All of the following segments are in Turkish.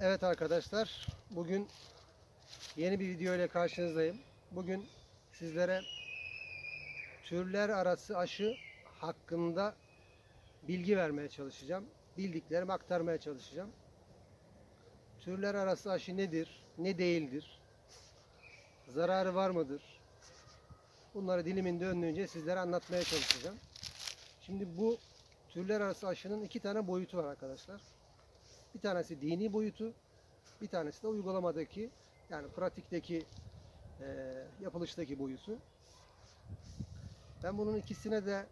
Evet arkadaşlar, bugün yeni bir video ile karşınızdayım. Bugün sizlere türler arası aşı hakkında bilgi vermeye çalışacağım. Bildiklerimi aktarmaya çalışacağım. Türler arası aşı nedir, ne değildir? Zararı var mıdır? Bunları dilimin döndüğünce sizlere anlatmaya çalışacağım. Şimdi bu türler arası aşının iki tane boyutu var arkadaşlar. Bir tanesi dini boyutu, bir tanesi de uygulamadaki yani pratikteki e, yapılıştaki boyutu. Ben bunun ikisine de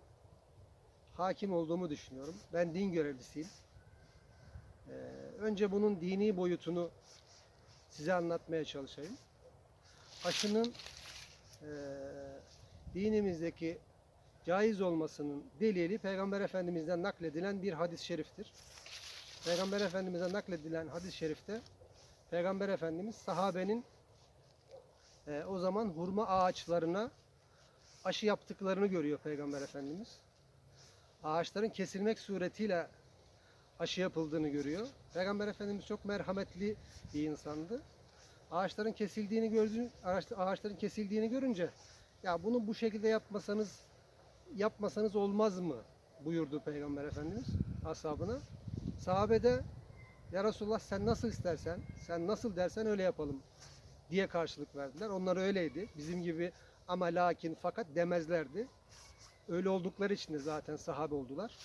hakim olduğumu düşünüyorum. Ben din görevlisiyim. E, önce bunun dini boyutunu size anlatmaya çalışayım. Aşının e, dinimizdeki caiz olmasının delili Peygamber Efendimiz'den nakledilen bir hadis-i şeriftir. Peygamber Efendimiz'e nakledilen hadis-i şerifte Peygamber Efendimiz sahabenin e, o zaman hurma ağaçlarına aşı yaptıklarını görüyor Peygamber Efendimiz. Ağaçların kesilmek suretiyle aşı yapıldığını görüyor. Peygamber Efendimiz çok merhametli bir insandı. Ağaçların kesildiğini ağaç- ağaçların kesildiğini görünce ya bunu bu şekilde yapmasanız yapmasanız olmaz mı buyurdu Peygamber Efendimiz ashabına. Sahabe de ya Resulullah sen nasıl istersen, sen nasıl dersen öyle yapalım diye karşılık verdiler. Onlar öyleydi. Bizim gibi ama lakin fakat demezlerdi. Öyle oldukları için de zaten sahabe oldular.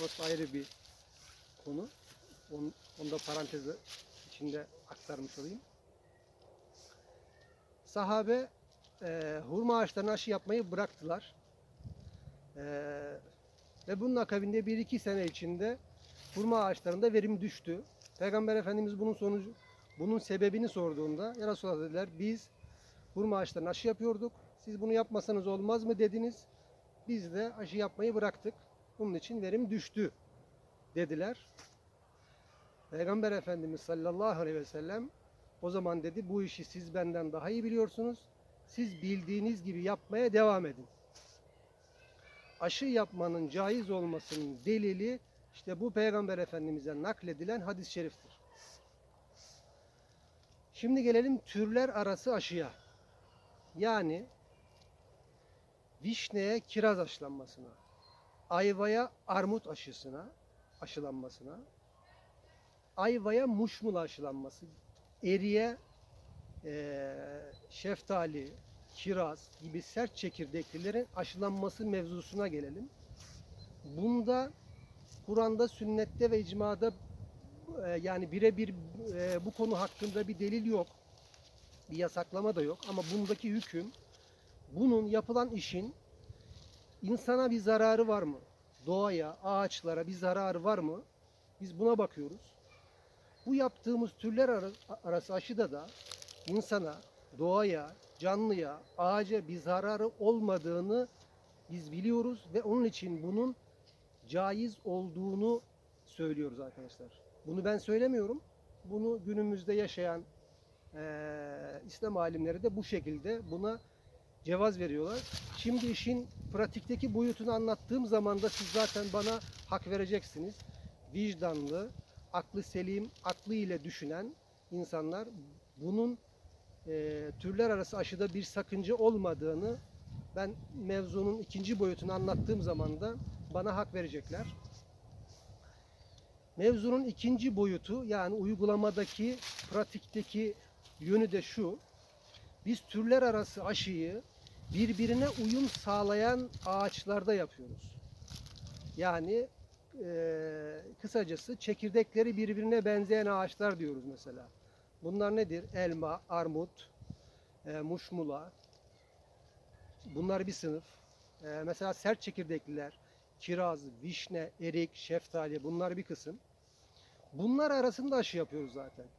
Orası ayrı bir konu. Onu, onu da parantez içinde aktarmış olayım. Sahabe e, hurma ağaçlarına aşı yapmayı bıraktılar. E, ve bunun akabinde bir iki sene içinde hurma ağaçlarında verim düştü. Peygamber Efendimiz bunun sonucu bunun sebebini sorduğunda ya Resulallah dediler biz hurma ağaçlarına aşı yapıyorduk. Siz bunu yapmasanız olmaz mı dediniz. Biz de aşı yapmayı bıraktık. Bunun için verim düştü dediler. Peygamber Efendimiz sallallahu aleyhi ve sellem o zaman dedi bu işi siz benden daha iyi biliyorsunuz. Siz bildiğiniz gibi yapmaya devam edin. Aşı yapmanın caiz olmasının delili işte bu Peygamber Efendimiz'e nakledilen hadis-i şeriftir. Şimdi gelelim türler arası aşıya. Yani vişneye kiraz aşılanmasına, ayvaya armut aşısına, aşılanmasına, ayvaya muşmula aşılanması, eriye eee, şeftali, kiraz gibi sert çekirdeklilerin aşılanması mevzusuna gelelim. Bunda Kur'an'da, sünnette ve icmada e, yani birebir e, bu konu hakkında bir delil yok. Bir yasaklama da yok ama bundaki hüküm bunun yapılan işin insana bir zararı var mı? Doğaya, ağaçlara bir zararı var mı? Biz buna bakıyoruz. Bu yaptığımız türler ara- arası aşıda da insana, doğaya, canlıya, ağaca bir zararı olmadığını biz biliyoruz ve onun için bunun caiz olduğunu söylüyoruz arkadaşlar. Bunu ben söylemiyorum. Bunu günümüzde yaşayan eee, İslam alimleri de bu şekilde buna cevaz veriyorlar. Şimdi işin pratikteki boyutunu anlattığım zaman da siz zaten bana hak vereceksiniz. Vicdanlı, aklı selim, aklı ile düşünen insanlar bunun eee, türler arası aşıda bir sakınca olmadığını ben mevzunun ikinci boyutunu anlattığım zaman da bana hak verecekler. Mevzunun ikinci boyutu yani uygulamadaki, pratikteki yönü de şu. Biz türler arası aşıyı birbirine uyum sağlayan ağaçlarda yapıyoruz. Yani eee, kısacası çekirdekleri birbirine benzeyen ağaçlar diyoruz mesela. Bunlar nedir? Elma, armut, eee, muşmula. Bunlar bir sınıf. Eee, mesela sert çekirdekliler, kiraz, vişne, erik, şeftali bunlar bir kısım. Bunlar arasında aşı yapıyoruz zaten.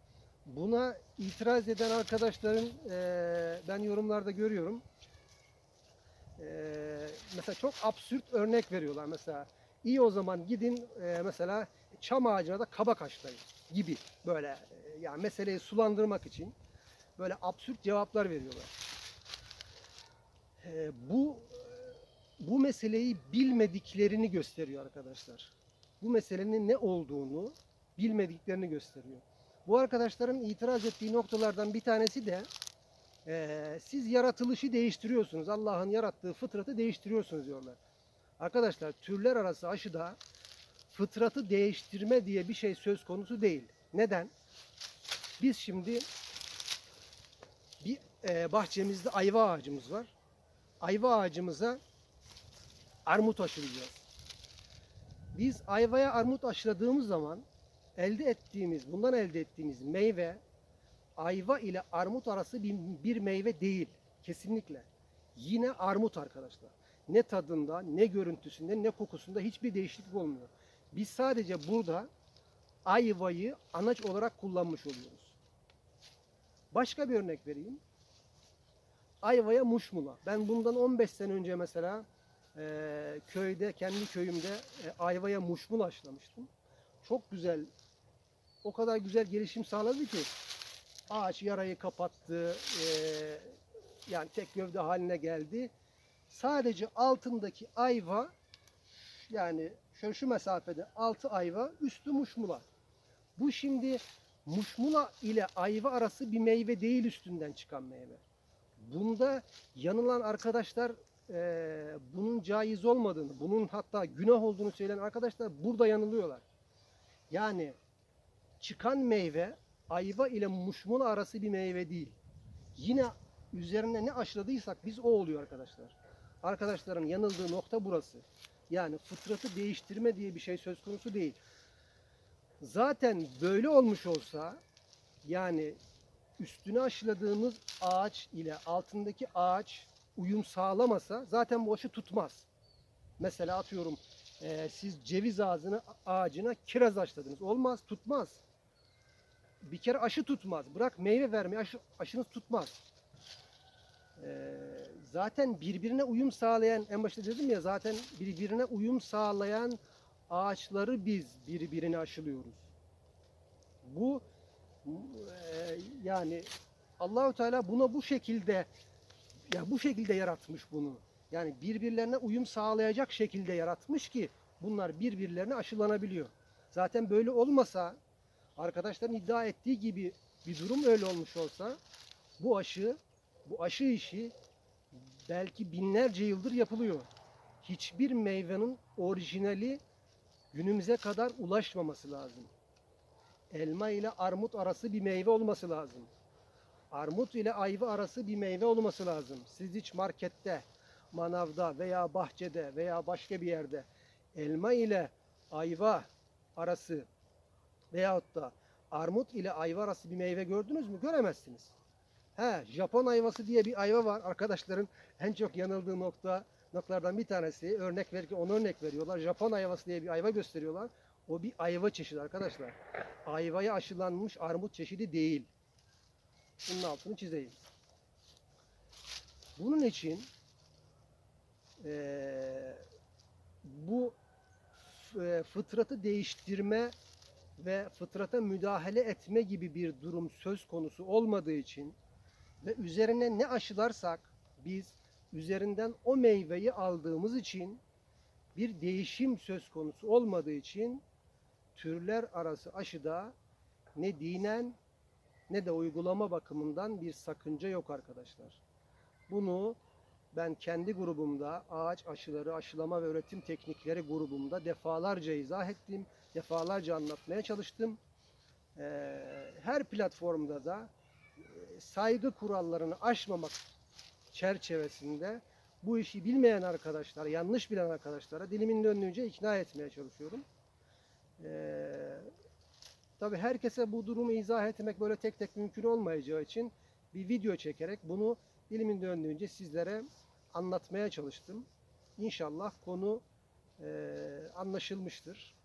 Buna itiraz eden arkadaşların eee, ben yorumlarda görüyorum. Eee, mesela çok absürt örnek veriyorlar mesela. İyi o zaman gidin eee, mesela çam ağacına da kabak aşılayın gibi böyle eee, yani meseleyi sulandırmak için böyle absürt cevaplar veriyorlar. Eee, bu bu meseleyi bilmediklerini gösteriyor arkadaşlar. Bu meselenin ne olduğunu bilmediklerini gösteriyor. Bu arkadaşların itiraz ettiği noktalardan bir tanesi de eee, siz yaratılışı değiştiriyorsunuz. Allah'ın yarattığı fıtratı değiştiriyorsunuz diyorlar. Arkadaşlar türler arası aşıda fıtratı değiştirme diye bir şey söz konusu değil. Neden? Biz şimdi bir eee, bahçemizde ayva ağacımız var. Ayva ağacımıza armut aşılayacağız. Biz ayvaya armut aşıladığımız zaman elde ettiğimiz, bundan elde ettiğimiz meyve ayva ile armut arası bir, bir meyve değil. Kesinlikle. Yine armut arkadaşlar. Ne tadında, ne görüntüsünde, ne kokusunda hiçbir değişiklik olmuyor. Biz sadece burada ayvayı anaç olarak kullanmış oluyoruz. Başka bir örnek vereyim. Ayvaya muşmula. Ben bundan 15 sene önce mesela eee, köyde, kendi köyümde e, ayvaya muşmula aşılamıştım. Çok güzel, o kadar güzel gelişim sağladı ki ağaç yarayı kapattı, eee, yani tek gövde haline geldi. Sadece altındaki ayva, yani şöyle şu mesafede altı ayva, üstü muşmula. Bu şimdi muşmula ile ayva arası bir meyve değil üstünden çıkan meyve. Bunda yanılan arkadaşlar eee, bunun caiz olmadığını, bunun hatta günah olduğunu söyleyen arkadaşlar burada yanılıyorlar. Yani çıkan meyve ayva ile muşmula arası bir meyve değil. Yine üzerine ne aşıladıysak biz o oluyor arkadaşlar. Arkadaşların yanıldığı nokta burası. Yani fıtratı değiştirme diye bir şey söz konusu değil. Zaten böyle olmuş olsa yani üstüne aşıladığımız ağaç ile altındaki ağaç uyum sağlamasa zaten bu aşı tutmaz. Mesela atıyorum eee, siz ceviz ağacına, ağacına kiraz aşıladınız. Olmaz, tutmaz. Bir kere aşı tutmaz. Bırak meyve vermeyi aşı, aşınız tutmaz. Eee, zaten birbirine uyum sağlayan, en başta dedim ya zaten birbirine uyum sağlayan ağaçları biz birbirine aşılıyoruz. Bu eee, yani Allahu Teala buna bu şekilde ya bu şekilde yaratmış bunu. Yani birbirlerine uyum sağlayacak şekilde yaratmış ki bunlar birbirlerine aşılanabiliyor. Zaten böyle olmasa arkadaşların iddia ettiği gibi bir durum öyle olmuş olsa bu aşı bu aşı işi belki binlerce yıldır yapılıyor. Hiçbir meyvenin orijinali günümüze kadar ulaşmaması lazım. Elma ile armut arası bir meyve olması lazım. Armut ile ayva arası bir meyve olması lazım. Siz hiç markette, manavda veya bahçede veya başka bir yerde elma ile ayva arası veyahut da armut ile ayva arası bir meyve gördünüz mü? Göremezsiniz. He, Japon ayvası diye bir ayva var. Arkadaşların en çok yanıldığı nokta noktalardan bir tanesi. Örnek verirken onu örnek veriyorlar. Japon ayvası diye bir ayva gösteriyorlar. O bir ayva çeşidi arkadaşlar. Ayvaya aşılanmış armut çeşidi değil. Bunun altını çizeyim. Bunun için eee, bu f- fıtratı değiştirme ve fıtrata müdahale etme gibi bir durum söz konusu olmadığı için ve üzerine ne aşılarsak biz üzerinden o meyveyi aldığımız için bir değişim söz konusu olmadığı için türler arası aşıda ne dinen ne de uygulama bakımından bir sakınca yok arkadaşlar. Bunu ben kendi grubumda ağaç aşıları, aşılama ve öğretim teknikleri grubumda defalarca izah ettim. Defalarca anlatmaya çalıştım. Ee, her platformda da e, saygı kurallarını aşmamak çerçevesinde bu işi bilmeyen arkadaşlar, yanlış bilen arkadaşlara dilimin döndüğünce ikna etmeye çalışıyorum. Ee, tabii herkese bu durumu izah etmek böyle tek tek mümkün olmayacağı için bir video çekerek bunu dilimin döndüğünce sizlere anlatmaya çalıştım. İnşallah konu eee, anlaşılmıştır.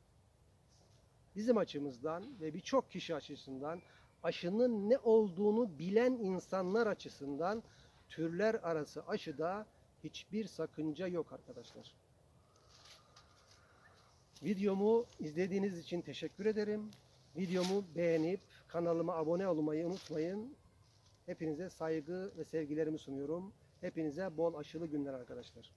Bizim açımızdan ve birçok kişi açısından aşının ne olduğunu bilen insanlar açısından türler arası aşıda hiçbir sakınca yok arkadaşlar. Videomu izlediğiniz için teşekkür ederim. Videomu beğenip kanalıma abone olmayı unutmayın. Hepinize saygı ve sevgilerimi sunuyorum. Hepinize bol aşılı günler arkadaşlar.